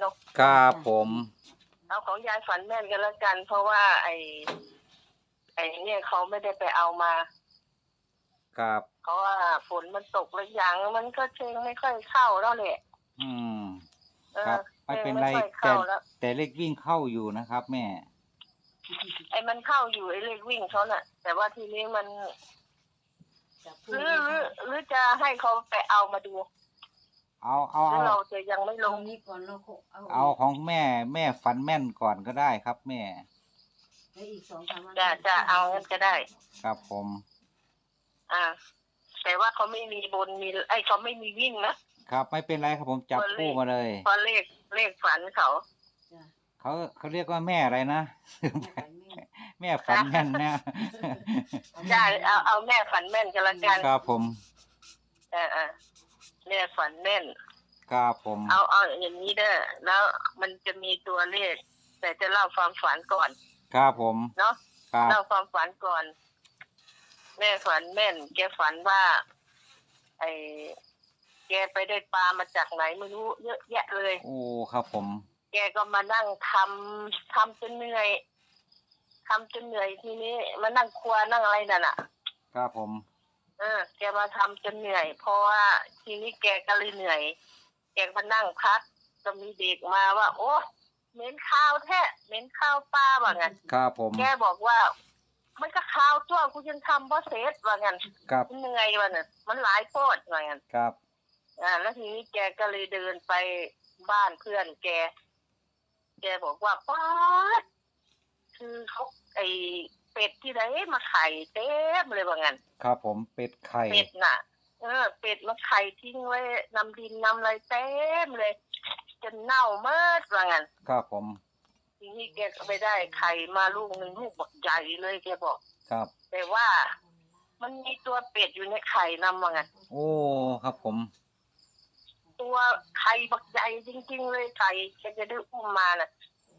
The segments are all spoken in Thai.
เนาะครับผมเอาของยายฝันแม่นกันแล้วกัน เพราะว่าไอ้ไอ้เนี่ยเขาไม่ได้ไปเอามาครับเพราะว่าฝนมันตกแล้วอย่างมันก็เชงไม่ค่อยเข้าแล้วแหละอืมเออครับ ไม่เป็นไรชงค่อยแต่เข้าแล้วแต่เลขวิ่งเข้าอยู่นะครับ แม่ ไอ้มันเข้าอยู่ไอ้เลขวิ่งเขาน่ะ แต่ว่าทีนี้มันจับหคู่รือหรือหรือจะให้เขาไปเอามาดู เอาเอาหรือเอาเราจะยังไม่ลลงงนี้ก่อนเราเอาเอาของแม่แม่ฝันแม่นก่อนก็ได้ครับแม่ แล้วอีกสองสามวันจะจะเอางั้นก็ได้ ครับผม อ่า แต่ว่าเขาไม่มีบนมีไอ้เขาไม่มีวิ่งนะครับไม่เป็นไรครับผมจับตัวเลขคู่มาเลย เพราะเลขเลขฝันเขา จ้ะเขาเขาเรียกว่าแม่อะไรนะแม่ฝันแม่นแม่ฝันแม่นนะ จะเอาเอาแม่ฝันแม่นกันละกันครับผม เออเออ แม่ฝันแม่น ครับผม เอาเอาอย่างนี้เด้อแล้วมันจะมีตัวเลข แต่จะเล่าความฝันก่อน ครับผม เนาะครับ เล่าความฝันก่อน แม่ฝันแม่น แกฝันว่า ไอ้แกไปได้ปลามาจากไหนไม่รู้เยอะแยะเลย โอ้ ครับผม แกก็มานั่งทำทำจนเหนื่อยทำจนเหนื่อยทีนี้มานั่งครัวนั่งอะไรนั่นอะ ครับผม เออ แกมาทำจนเหนื่อย เพราะว่าทีนี้แกก็เลยเหนื่อย แกมานั่งพักก็มีเด็กมาว่า โอ้เหม็นข้าวแท้เหม็นข้าวป้าว่างั้นครับผม แกบอกว่า มันก็ข้าวตัวกูยังทำบ่เสร็จว่างั้นครับ เหนื่อยว่าน่ะมันหลายโพดว่างั้น ครับ อ่าแล้วทีนี้แกก็เลยเดินไปบ้านเพื่อนแก แกบอกว่าป้าดคือเขาไอ เป็ดที่ไหนมาไข่เต็มเลยว่างั้นครับผมเป็ดไข่เป็ดน่ะ เออ เป็ดมาไข่ทิ้งไว้นำดินนำอะไรเต็มเลยจนเน่าเมิดว่างั้นครับผมทีนี้แกก็ไปได้ไข่มาลูกหนึ่งลูกบักใหญ่เลยแกบอก ครับ แต่ว่ามันมีตัวเป็ดอยู่ในไข่นำว่างั้นโอ้ครับผม ตัวไข่บักใหญ่จริง ๆ เลยไข่แกจะได้อุ้มมาน่ะ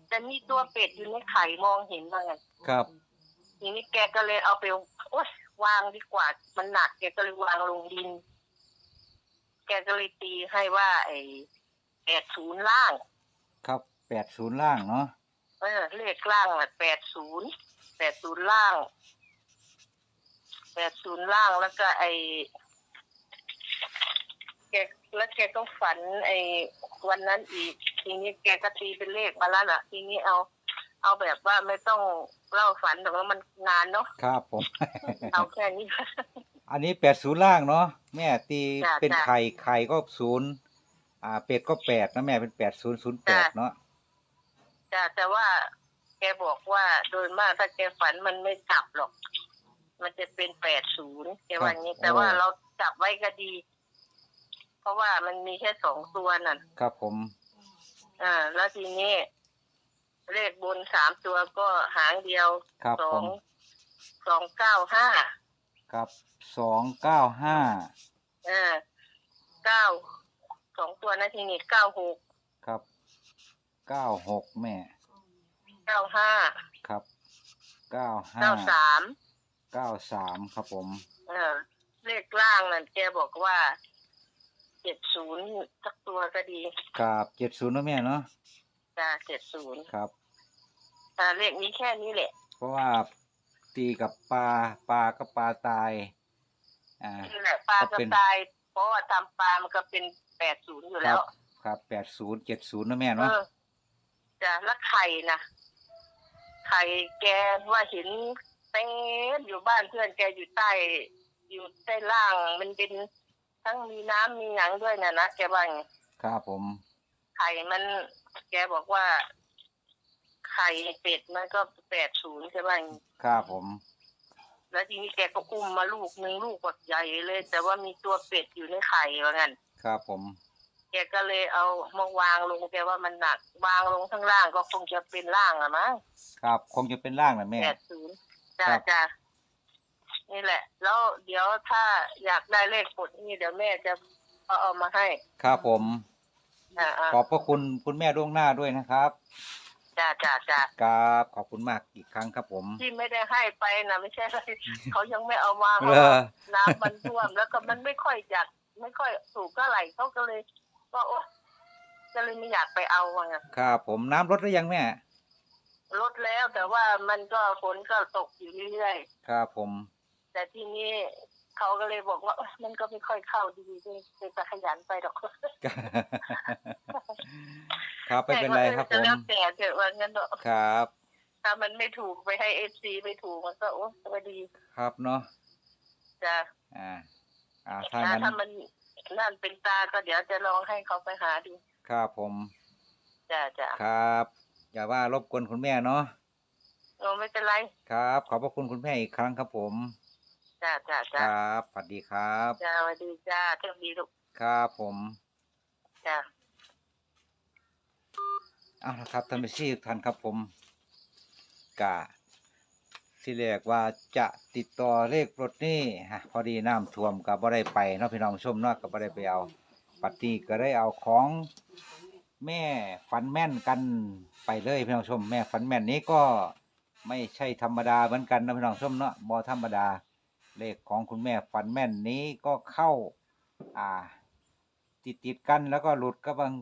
แต่มีตัวเป็ดอยู่ในไข่มองเห็นว่างั้นครับ ทีนี้แกก็เลยเอาไปโอ๊ยวางดีกว่า มันหนักแกก็เลยวางลงดิน แกก็เลยตีให้ว่า ไอ้แปดศูนย์ล่าง ครับแปดศูนย์ล่างเนาะเออเลขล่างอะแปดศูนย์แปดศูนย์ล่างแปดศูนย์ล่างแล้วก็ไอ้แกแล้วแกก็ฝัน ไอ้วันนั้นอีก ทีนี้แกก็ตีเป็นเลขมาแล้วน่ะ ทีนี้เอา เอาแบบว่าไม่ต้องเล่าฝันแต่ว่ามันนานเนาะครับผม เอาแค่นี้ อันนี้แปดศูนย์ล่างเนาะแม่ตีจ้ะเป็นจ้ะ ไข่ไข่ก็ศูนย์อ่า เป็ดก็แปดนะแม่เป็นแปดศูนย์ศูนย์แปดจ้ะเนาะแต่แต่ว่าแกบอกว่าโดยมากถ้าแกฝันมันไม่จับหรอก มันจะเป็นแปดศูนย์แกว่าอย่างนี้ แต่ว่าเราจับไว้ก็ดี เพราะว่ามันมีแค่สองตัวนั่นครับผม อ่าแล้วทีนี้ เลขบนสามตัวก็หางเดียวครับสอผงมสองเก้าห้าครับสองเก้าห้าอ่าเก้าสองตัวนะทีนี้เก้าหกครับเก้าหกแม่เก้าห้าครับเก้าห้าเก้าสามเก้าสามครับผมเออเลขล่างนั่นแกบอกว่าเจ็ดศูนย์สักตัวก็ดีกับเจ็ดศูนย์นะแม่เนาะจ้าเจ็ดศูนย์ครับ อ่าเลขนี้แค่นี้แหละเพราะว่าตีกับปลาปลาก็ปลาตาย อ่า นี่แหละปลาก็ก็เป็น ตายเพราะว่าทำปลามันก็เป็นแปดศูนย์อยู่แล้วครับแปดศูนย์เจ็ดศูนย์นะแม่เอเนาะอจ้ะแล้วไข่นะไข่แกว่าเห็นเต็มอยู่บ้านเพื่อนแกอยู่ใต้ อยู่ใต้ล่าง มันเป็นทั้งมีน้ำมีหนังด้วยนะนะแกว่าไงครับผม ไข่มัน แกบอกว่า ไข่เป็ดมันก็แปดศูนย์ใช่ไหมครับผม แล้วทีนี้แกก็อุ้มมาลูกหนึ่งลูกแบบใหญ่เลย แต่ว่ามีตัวเป็ดอยู่ในไข่ว่างั้นครับผมแกก็เลยเอามาวางลงแกว่ามันหนัก วางลงข้างล่างก็คงจะเป็นล่างอะมั้งครับ คงจะเป็นร่างนะแม่แปดศูนย์จ้าครับจ้านี่แหละ แล้วเดี๋ยวถ้าอยากได้เลขปลดนี่เดี๋ยวแม่จะเอาเอามาให้ ครับผมอ่าอ่าขอบพระคุณคุณแม่ล่วงหน้าด้วยนะครับ จ้าจ้าจ้าครับขอบคุณมากอีกครั้งครับผม ที่ไม่ได้ให้ไปนะไม่ใช่อะไรเขายังไม่เอามาเพเอราะว่าอน้ำมันท่วมแล้วก็มันไม่ค่อยอยากไม่ค่อยสูงเท่าไหร่เขาก็เลยว่าโอ้ก็เลยไม่อยากไปเอาว่าไงครับผมน้ำลดหรือยังแม่ลดแล้วแต่ว่ามันก็ฝนก็ตกอยู่เรื่อยครับผมๆแต่ทีนี้เขาก็เลยบอกว่าเอ้ยมันก็ไม่ค่อยเข้าดีเลยจะขยันไปหรอก ครับไม่เป็นไรครับผจะมแล้วแต่เถอะว่างั้นเถอะครับ ถ้ามันไม่ถูกไปให้เอฟซีไม่ถูกมันก็โอ้ก็ดีครับเนาะจะอ่าอ่าถ้าถ้างั้นถ้ามันนั่นเป็นตาก็เดี๋ยวจะลองให้เขาไปหาดูครับผมจ้ะจ้ะครับ อย่าว่ารบกวนคุณแม่เนาะโอ้ไม่เป็นไรครับ ขอบพระคุณคุณแม่อีกครั้งครับผม จ้ะจ้ะคจ้ะรับสวัสดีครับ จ้ะสวัสดีจ้าโชคดีลูกครับผม จ้ะ เอาละครับท่านผู้ชมท่านครับผมกะที่แรกว่าจะติดต่อเลขรถนี่ฮะพอดีน้ำท่วมกับบ่ได้ไปเนาะพี่น้องชมเนาะก็บ่ได้ไปเอาปัดนี้ก็ได้เอาของแม่ฝันแม่นกันไปเลยพี่น้องชม แม่ฝันแม่นนี้ก็ไม่ใช่ธรรมดาเหมือนกันนะพี่น้องชมเนาะบ่ธรรมดา เลขของคุณแม่ฝันแม่นนี้ก็เข้า อ่า ติดติดกันแล้วก็หลุดก็บาง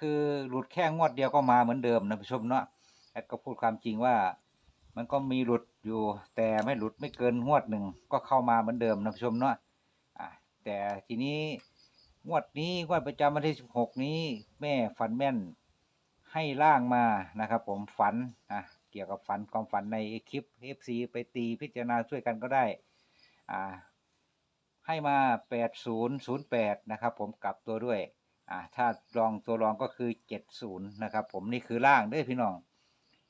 คือหลุดแค่งวดเดียวก็มาเหมือนเดิมนะผู้ชมเนาะแอดก็พูดความจริงว่า มันก็มีหลุดอยู่แต่ไม่หลุดไม่เกินงวดหนึ่งก็เข้ามาเหมือนเดิมนะผู้ชมเนาะอ่าแต่ทีนี้งวดนี้งวดประจำวันที่สิบหกนี้ แม่ฝันแม่นให้ล่างมานะครับ ผมฝันอะเกี่ยวกับฝันความฝันในคลิป FC ไปตีพิจารณาช่วยกันก็ได้อ่าให้มา 8008 นะครับผมกลับตัวด้วย อ่าถ้ารองตัวรองก็คือ70นะครับ ผมนี่คือล่างเด้วยพี่น้อง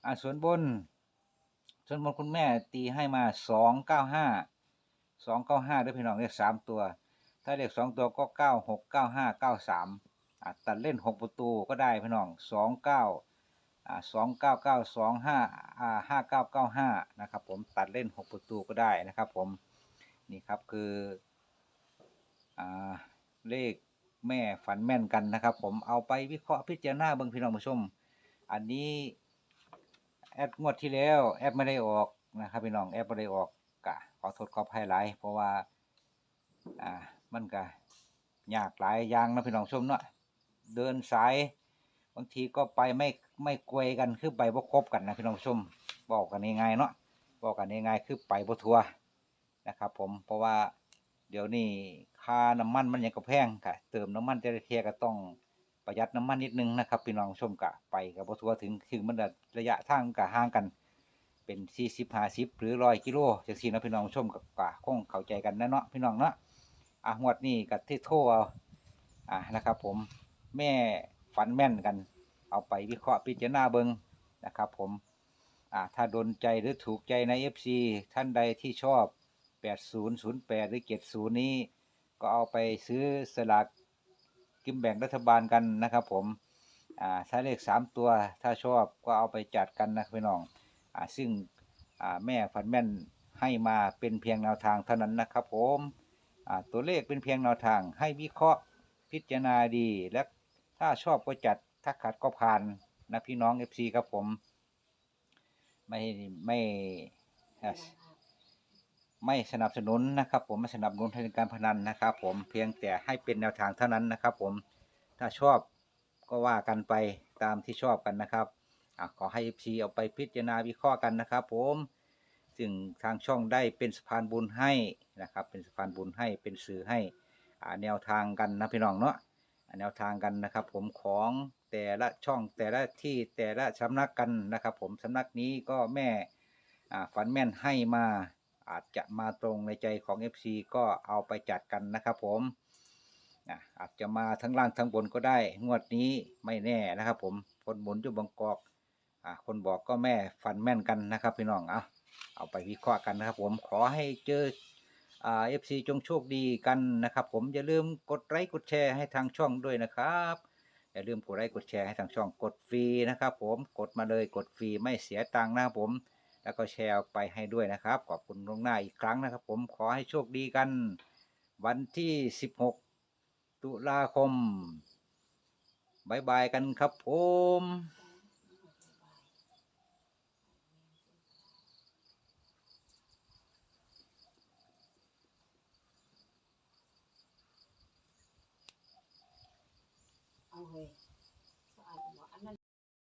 อ่าส่วนบน ส่วนบนคุณแม่ตีให้มา295 295ด้วยพี่น้องเลข3ตัว ถ้าเลข2ตัวก็96 95 93อ่าตัดเล่น6ประตูก็ได้พี่น้อง29อ่า299 25อ่า5995นะครับผมตัดเล่น6ประตูก็ได้นะครับผมนี่ครับคืออ่าเลข แม่ฝันแม่นกันนะครับ ผมเอาไปวิเคราะห์พิจารณาเบิ่งพี่น้องผู้ชม อันนี้แอดงวดที่แล้วแอดไม่ได้ออกนะครับพี่น้องแอดไม่ได้ออกกะขอโทษขอภัยหลายเพราะว่า อ่ามันก็ยากหลายอย่างนะพี่น้องชมเนาะเดินสายบางทีก็ไปไม่ไม่กวยกันคือไปบ่ครบกันนะพี่น้องชมบอกกันง่ายๆเนาะบอกกันง่ายๆคือไปบ่ทัวนะครับ ผมเพราะว่าเดี๋ยวนี้ ค่าน้ำมันมันยังก็แพงค่ะ เติมน้ำมันแต่ละเทียก็ต้องประหยัดน้ำมันนิดนึงนะครับพี่น้องชมกะไปกับบ่ทัวถึงถึงมันระยะทางกะห่างกัน เป็นสี่สิบห้าสิบหรือร้อยกิโลจังสี่นะพี่น้องชมกับกะคงเข้าใจกันนะเนาะพี่น้องเนาะอะงวดนี้กับที่โทรเอาอะนะครับ ผมแม่ฝันแม่นกัน เอาไปวิเคราะห์พิจารณาเบิงนะครับ ผมอะถ้าโดนใจหรือถูกใจใน FC ท่านใดที่ชอบ 8008 หรือ 70 นี้ ก็เอาไปซื้อสลากกินแบ่งรัฐบาลกันนะครับ ผมอ่าถ้าเลข3ตัวถ้าชอบก็เอาไปจัดกันนะพี่น้องอ่าซึ่งอ่าแม่ฝันแม่นให้มาเป็นเพียงแนวทางเท่านั้นนะครับ ผมอ่าตัวเลขเป็นเพียงแนวทางให้วิเคราะห์พิจารณาดีและถ้าชอบก็จัดถ้าขัดก็ผ่านนะพี่น้อง FC ครับผม ไม่ไม่ ไม่สนับสนุนนะครับ ผมไม่สนับสนุนให้การพนันนะครับ ผมเพียงแต่ให้เป็นแนวทางเท่านั้นนะครับ ผมถ้าชอบก็ว่ากันไปตามที่ชอบกันนะครับอขอให้ FC เอาไปพิจารณาวิเคราะห์กันนะครับ ผมซึ่งทางช่องได้เป็นสะพานบุญให้นะครับ เป็นสะพานบุญให้เป็นสื่อให้แนวทางกันนะพี่น้องเนาะแนวทางกันนะครับ ผมของแต่ละช่องแต่ละที่แต่ละสำนักกันนะครับ ผมสำนักนี้ก็แม่ฝันแม่นให้มา อาจจะมาตรงในใจของ FC ก็เอาไปจัดกันนะครับผมอาจจะมาทั้งล่างทั้งบนก็ได้ งวดนี้ไม่แน่นะครับ ผมคนหมุนอยู่บางกอกอคนบอกก็แม่ฟันแม่นกันนะครับพี่น้องเอาเอาไปวิเคราะห์กันนะครับ ผมขอให้เจอเอ่า FC จงโชคดีกันนะครับ ผมอย่าลืมกดไลค์กดแชร์ให้ทางช่องด้วยนะครับอย่าลืมกดไลค์กดแชร์ให้ทางช่องกดฟรีนะครับ ผมกดมาเลยกดฟรีไม่เสียตังค์นะครับผม แล้วก็แชร์ออกไปให้ด้วยนะครับ ขอบคุณล่วงหน้าอีกครั้งนะครับ ผมขอให้โชคดีกัน วันที่ 16 ตุลาคมบายบายกันครับผม